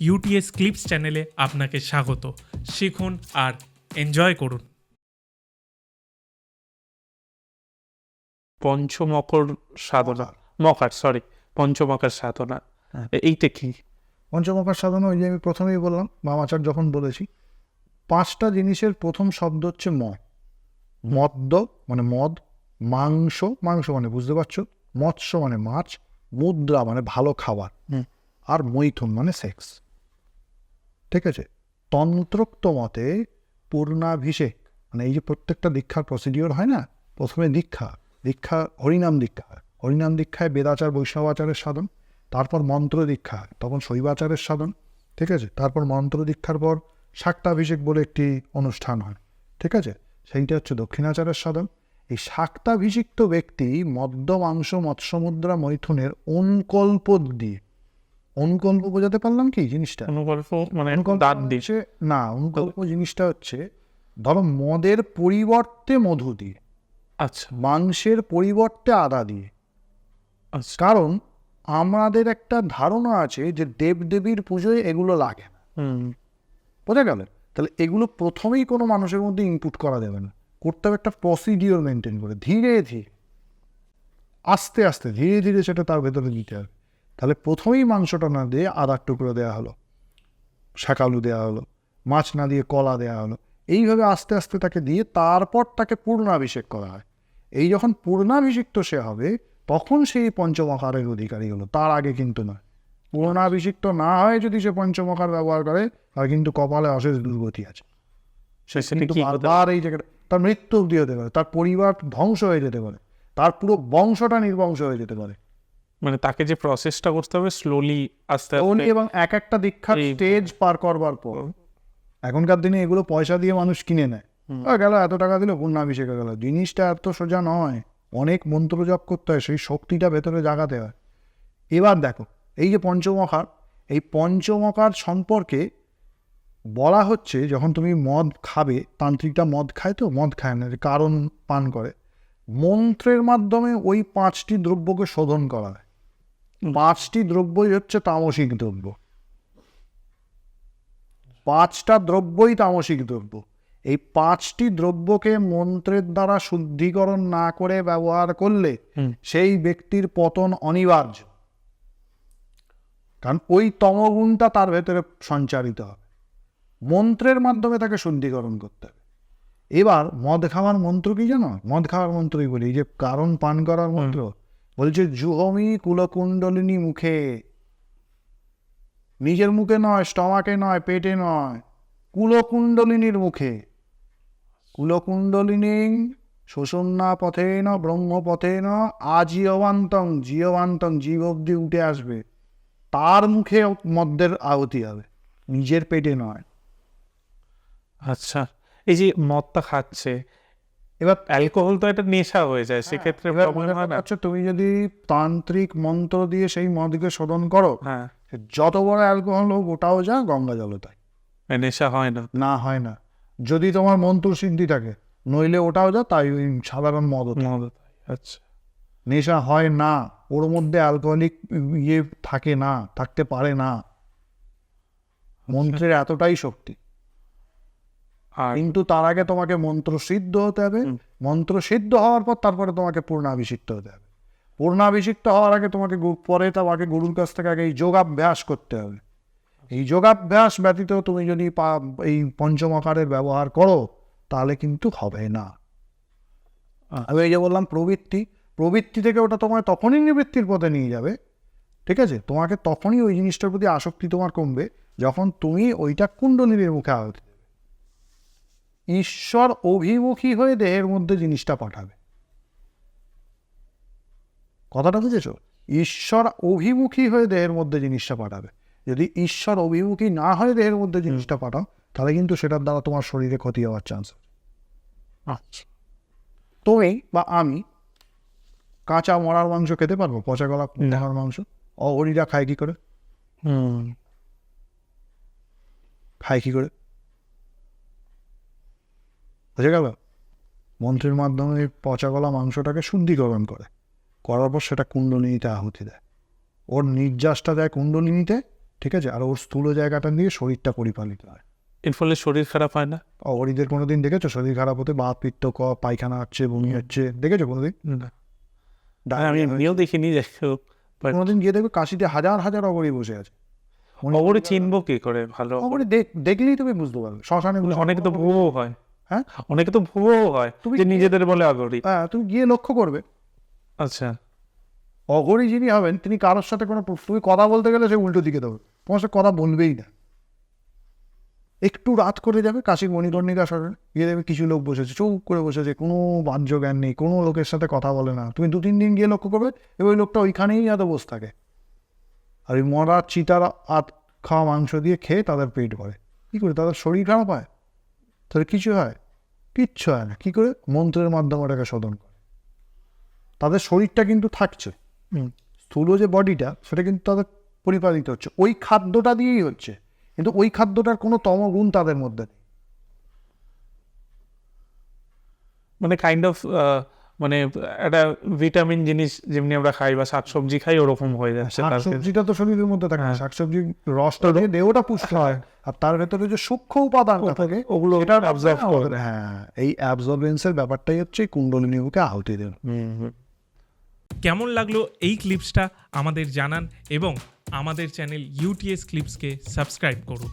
UTS clips চ্যানেলে আপনাকে স্বাগত। শিখুন আর এনজয় করুন। পঞ্চমকর সাধনা। মকার সরি পঞ্চমকার সাধনা। হ্যাঁ। এইটা কি? পঞ্চমকার সাধনা ওই যে আমি প্রথমেই বললাম মামাচার যখন বলেছি পাঁচটা জিনিসের প্রথম শব্দ হচ্ছে ম। মদ্য মানে মদ মাংস মাংস মানে বুঝতে পারছ? মৎস্য মানে মাছ মুদ্রা মানে ভালো খাবার। হুম। আর মৈথুন মানে সেক্স। ঠিক আছে? তন্ত্রোক্ত মতে পূর্ণাভিষেক মানে এই যে প্রত্যেকটা দীক্ষার প্রসিডিওর হয় না? প্রথমে দীক্ষা দীক্ষা, হরিনাম দীক্ষা। হরিনাম দীক্ষায় বেদাচার, বৈষ্ণবাচারের সাধন, তারপর মন্ত্র দীক্ষা, তখন শৈবাচারের সাধন, ঠিক আছে? তারপর মন্ত্র দীক্ষার পর শাক্তাভিষেক বলে একটি অনুষ্ঠান হয়, ঠিক আছে? সেইটা হচ্ছে দক্ষিণাচারের সাধন। এই শাক্তাভিষিক্ত ব্যক্তি মদ্য মাংস মৎস্যমুদ্রা মৈথুনের অনুকল্প দিয়ে অনুকল্প বোঝাতে পারলাম কি জিনিসটা? অনুকল্প মানে অনুকল্প দাঁত দিয়ে। না অনুকল্প জিনিসটা হচ্ছে ধরো মদের পরিবর্তে মধু দিয়ে আচ্ছা। মাংসের পরিবর্তে আদা দিয়ে। আচ্ছা। কারণ আমাদের একটা ধারণা আছে যে দেবদেবীর পুজোয় এগুলো লাগে না। হুম। বোঝা গেল? তাহলে এগুলো প্রথমেই কোনো মানুষের মধ্যে ইনপুট করা যাবে না। করতে হবে একটা প্রসিডিওর মেনটেন করে ধীরে ধীরে আস্তে আস্তে ধীরে ধীরে সেটা তার ভেতরে দিতে হবে। তাহলে প্রথমেই মাংসটা না দিয়ে আদার টুকরো দেওয়া হলো শাকালু দেওয়া হলো মাছ না দিয়ে কলা দেওয়া হলো এইভাবে আস্তে আস্তে তাকে দিয়ে তারপর তাকে পূর্ণাভিষেক করা হয়। এই যখন পূর্ণাভিষিক্ত সে হবে তখন সেই পঞ্চমকারের অধিকারী হলো তার আগে কিন্তু নয়। পূর্ণাভিষিক্ত না হয় যদি সে পঞ্চমকার ব্যবহার করে তার কিন্তু কপালে অশেষ দুর্গতি আছে। বারবার এই জায়গাটা তার মৃত্যু অব্দি হতে পারে তার পরিবার ধ্বংস হয়ে যেতে পারে তার পুরো বংশটা নির্বংশ হয়ে যেতে পারে। মানে তাকে যে প্রসেসটা করতে হবে স্লোলি আস্তে আস্তে এবং এক একটা দীক্ষার এই- স্টেজ পার করবার পর। এখনকার দিনে এগুলো পয়সা দিয়ে মানুষ কিনে নেয়। গেল এত টাকা দিল পূর্ণাভিষেকে গেল। জিনিসটা এত সোজা নয়। অনেক মন্ত্র জপ করতে হয় সেই শক্তিটা ভেতরে জাগাতে হয়। এবার দেখো এই যে পঞ্চমকার এই পঞ্চমকার সম্পর্কে বলা হচ্ছে যখন তুমি মদ খাবে তান্ত্রিকটা মদ খায় তো মদ খায় না কারণ পান করে। মন্ত্রের মাধ্যমে ওই পাঁচটি দ্রব্যকে শোধন করা হয়। পাঁচটি দ্রব্যই হচ্ছে তামসিক দ্রব্য। পাঁচটা দ্রব্যই তামসিক দ্রব্য। এই পাঁচটি দ্রব্যকে মন্ত্রের দ্বারা শুদ্ধিকরণ না করে ব্যবহার করলে সেই ব্যক্তির পতন অনিবার্য। কারণ ওই তমগুণটা তার ভেতরে সঞ্চারিত হবে। মন্ত্রের মাধ্যমে তাকে শুদ্ধিকরণ করতে হবে। এবার মদ খাওয়ার মন্ত্র কি জানো? মদ খাওয়ার মন্ত্রই বলি। যে কারণ পান করার মন্ত্র বলছে জুহমি কুলকুণ্ডলিনী মুখে। নিজের মুখে নয়, স্টমাকে নয়, পেটে নয়, কুলকুণ্ডলিনীর মুখে। কুলকুণ্ডলিনী শোষণা পথেন ব্রহ্মপথেন আজীয়বান্তং জীববান্তং জীব অব্দি উঠে আসবে। তার মুখে মদ্যের আহতি হবে, নিজের পেটে নয়। আচ্ছা এই যে মদটা খাচ্ছে এবার অ্যালকোহল তো একটা নেশা হয়ে যায় সেক্ষেত্রে মনে হয় না। হচ্ছে তুমি যদি তান্ত্রিক মন্ত্র দিয়ে সেই মদকে শোধন করো হ্যাঁ। যত বড় অ্যালকোহল হোক ওটাও যা গঙ্গা জল তাই। নেশা হয় না। না হয় না। যদি তোমার মন্ত্র সিদ্ধি থাকে নইলে ওটাও যা তাই ওই সাধারণ মদ মদ আচ্ছা। নেশা হয় না ওর মধ্যে অ্যালকোহলিক ইয়ে থাকে না থাকতে পারে না। মন্ত্রের এতটাই শক্তি। আর কিন্তু তার আগে তোমাকে মন্ত্র সিদ্ধ হতে হবে। মন্ত্র সিদ্ধ হওয়ার পর তারপরে তোমাকে পূর্ণাভিষিক্ত হতে হবে। পূর্ণাভিষিক্ত হওয়ার আগে তোমাকে পরে তোমাকে গুরুর কাছ থেকে আগে এই যোগাভ্যাস করতে হবে। এই যোগাভ্যাস ব্যতীত তুমি যদি এই পঞ্চমকারের ব্যবহার করো তাহলে কিন্তু হবে না। আমি এই যে বললাম প্রবৃত্তি প্রবৃত্তি থেকে ওটা তোমায় তখনই নিবৃত্তির পথে নিয়ে যাবে। ঠিক আছে? তোমাকে তখনই ওই জিনিসটার প্রতি আসক্তি তোমার কমবে যখন তুমি ওইটা কুণ্ডলিনীর মুখে আহতি ঈশ্বর অভিমুখী হয়ে দেহের মধ্যে জিনিসটা পাঠাবে। কথাটা বুঝেছ? ঈশ্বর অভিমুখী হয়ে দেহের মধ্যে জিনিসটা পাঠাবে। যদি ঈশ্বর অভিমুখী না হয়ে দেহের মধ্যে জিনিসটা পাঠাও তাহলে কিন্তু সেটার দ্বারা তোমার শরীরে ক্ষতি হওয়ার চান্স আচ্ছা। তুমি বা আমি কাঁচা মরার মাংস খেতে পারব? পচা গলা মরার মাংস? অহরিরা খায় কি করে? হুম। খায় কি করে? বুঝে গেল? মন্ত্রের মাধ্যমে পচা গলা মাংসটাকে শুদ্ধিকরণ করে। করার পর সেটা কুণ্ডলিনীতে আহুতি দেয়। ওর নির্যাসটা দেয় কুণ্ডলিনীতে ঠিক আছে? আর ওর স্থূল জায়গাটা নিয়ে শরীরটা পরিপালিত হয়। এর ফলে শরীর খারাপ হয় না? অগরিদের কোনোদিন দেখেছ? শরীর খারাপ হতে বাত পিত্ত ক পায়খানা হচ্ছে বমি হচ্ছে দেখেছ কোনোদিন? আমি এমনিও দেখিনি কোনোদিন গিয়ে দেখবে কাশিতে হাজার হাজার অগরি বসে আছে। অগরে চিনবো কি করে? ভালো। অগরি দেখ- দেখলেই তুমি বুঝতে পারবে। শ্মশানে অনেকে তো ভুয়ো হয়। হ্যাঁ? অনেকে তো ভুয়ো হয় তুমি যে নিজেদের বলে আগরি হ্যাঁ তুমি গিয়ে লক্ষ্য করবে। আচ্ছা। অঘরী যিনি হবেন তিনি কারোর সাথে কোনো তুমি কথা বলতে গেলে সে উল্টো দিকে দেবে তোমার সাথে কথা বলবেই না। একটু রাত করে যাবে কাশির মণিকর্ণিকা সরে গিয়ে দেখবে কিছু লোক বসেছে চুপ করে বসেছে কোনো বাহ্য জ্ঞান নেই কোনো লোকের সাথে কথা বলে না। তুমি দু তিন দিন গিয়ে লক্ষ্য করবে এবং ওই লোকটা ওইখানেই এত বসে থাকে। আর ওই মরা চিতার আত খাওয়া মাংস দিয়ে খেয়ে তাদের পেট ভরে। কী করে? তাদের শরীর খারাপ হয়? তাদের কিছু হয়? কিচ্ছু হয় না। কী করে? মন্ত্রের মাধ্যমে ওটাকে শোধন করে। তাদের শরীরটা কিন্তু থাকছে। স্থূল যে বডিটা সেটা কিন্তু তাদের পরিপালিত হচ্ছে। ওই খাদ্যটা দিয়েই হচ্ছে। কিন্তু ওই খাদ্যটার কোনো তমগুণ তাদের মধ্যে নেই। মানে কাইন্ড অফ মানে একটা ভিটামিন জিনিস যেমনি আমরা খাই বা শাকসবজি খাই ওরকম হয়ে যাচ্ছে শাকসবজিটা তো শরীরের মধ্যে থাকে না। হ্যাঁ। শাকসবজি রসটা দিয়ে দেহটা পুষ্ট হয় আর তার ভেতরে যে সূক্ষ্ম উপাদানটা থাকে ওগুলো করে। হ্যাঁ এই অ্যাবজর্বেন্সের ব্যাপারটাই হচ্ছে কুণ্ডলিনী মুখে আহুতি দেন। কেমন লাগল এই ক্লিপসটা আমাদের জানান এবং আমাদের চ্যানেল ইউটিএস ক্লিপসকে সাবস্ক্রাইব করুন